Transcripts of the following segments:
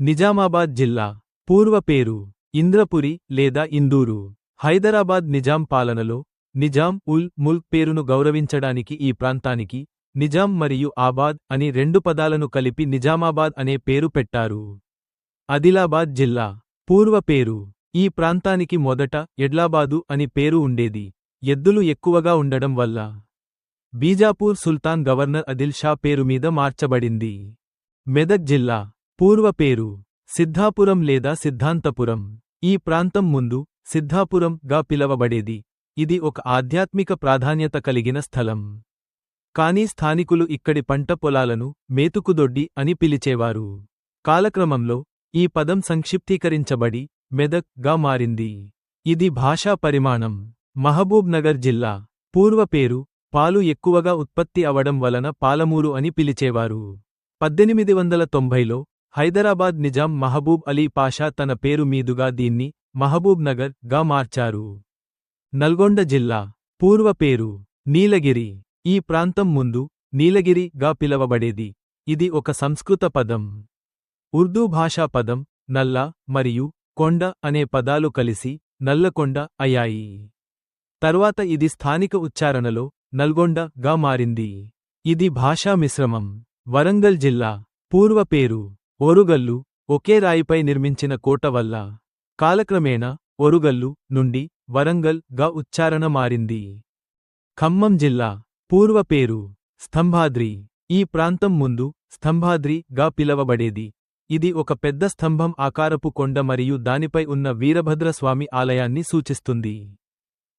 నిజామాబాద్ జిల్లా పూర్వ పేరు ఇంద్రపురి లేదా ఇందూరు హైదరాబాద్ నిజాం పాలనలో నిజాం ఉల్ ముల్క్ పేరును గౌరవించడానికి ఈ ప్రాంతానికి నిజాం మరియు ఆబాద్ అని రెండు పదాలను కలిపి నిజామాబాద్ అనే పేరు పెట్టారు. ఆదిలాబాద్ జిల్లా పూర్వ పేరు ఈ ప్రాంతానికి మొదట ఎడ్లాబాదు అని పేరు ఉండేది. ఎద్దులు ఎక్కువగా ఉండడం వల్ల బీజాపూర్ సుల్తాన్ గవర్నర్ అదిల్ షా పేరు మీద మార్చబడింది. మెదక్ జిల్లా పూర్వ పేరు సిద్ధాపురం లేదా సిద్ధాంతపురం. ఈ ప్రాంతం ముందు సిద్ధాపురం గా పిలవబడేది. ఇది ఒక ఆధ్యాత్మిక ప్రాధాన్యత కలిగిన స్థలం. కానీ స్థానికులు ఇక్కడి పంట పొలాలను మేతుకుదొడ్డి అని పిలిచేవారు. కాలక్రమంలో ఈ పదం సంక్షిప్తీకరించబడి మెదక్గా మారింది. ఇది భాషా పరిమాణం. మహబూబ్ నగర్ జిల్లా పూర్వ పేరు పాలు ఎక్కువగా ఉత్పత్తి అవడం వలన పాలమూరు అని పిలిచేవారు. పద్దెనిమిది వందల తొంభైలో హైదరాబాద్ నిజాం మహబూబ్ అలీ పాషా తన పేరు మీదుగా దీన్ని మహబూబ్ నగర్గా మార్చారు. నల్గొండ జిల్లా పూర్వ పేరు నీలగిరి. ఈ ప్రాంతం ముందు నీలగిరి గా పిలవబడేది. ఇది ఒక సంస్కృత పదం. ఉర్దూ భాషా పదం నల్ల మరియు కొండ అనే పదాలు కలిసి నల్లకొండ అయ్యాయి. తర్వాత ఇది స్థానిక ఉచ్చారణలో నల్గొండ గా మారింది. ఇది భాషా మిశ్రమం. వరంగల్ జిల్లా పూర్వ పేరు ఒరుగల్లు ఒకే రాయిపై నిర్మించిన కోట వల్ల కాలక్రమేణా ఒరుగల్లు నుండి వరంగల్గా ఉచ్చారణ మారింది. ఖమ్మం జిల్లా పూర్వ పేరు స్తంభాద్రి ఈ ప్రాంతం ముందు స్తంభాద్రి గా పిలవబడేది. ఇది ఒక పెద్ద స్తంభం ఆకారపు కొండ మరియు దానిపై ఉన్న వీరభద్రస్వామి ఆలయాన్ని సూచిస్తుంది.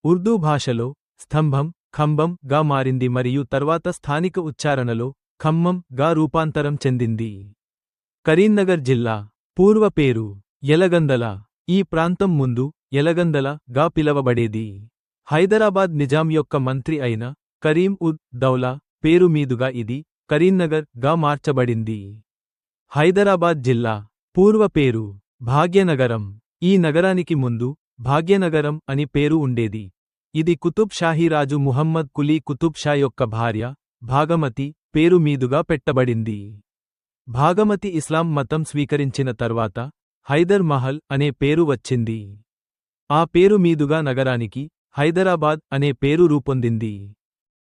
ఉర్దూ భాషలో స్తంభం ఖంభం గా మారింది మరియు తర్వాత స్థానిక ఉచ్చారణలో ఖమ్మం గా రూపాంతరం చెందింది. కరీంనగర్ జిల్లా పూర్వ పేరు ఎలగందల. ఈ ప్రాంతం ముందు ఎలగందల గా పిలవబడేది. హైదరాబాద్ నిజాం యొక్క మంత్రి అయిన కరీం ఉద్ దౌలా పేరు మీదుగా ఇది కరీంనగర్గా మార్చబడింది. హైదరాబాద్ జిల్లా పూర్వ పేరు భాగ్యనగరం. ఈ నగరానికి ముందు భాగ్యనగరం అని పేరు ఉండేది. ఇది కుతుబ్ షాహీరాజు ముహమ్మద్ కులీ కుతుబ్ షా యొక్క భార్య భాగమతి పేరు మీదుగా పెట్టబడింది. భాగమతి ఇస్లాం మతం స్వీకరించిన తర్వాత హైదర్ మహల్ అనే పేరు వచ్చింది. ఆ పేరు మీదుగా నగరానికి హైదరాబాద్ అనే పేరు రూపొందింది.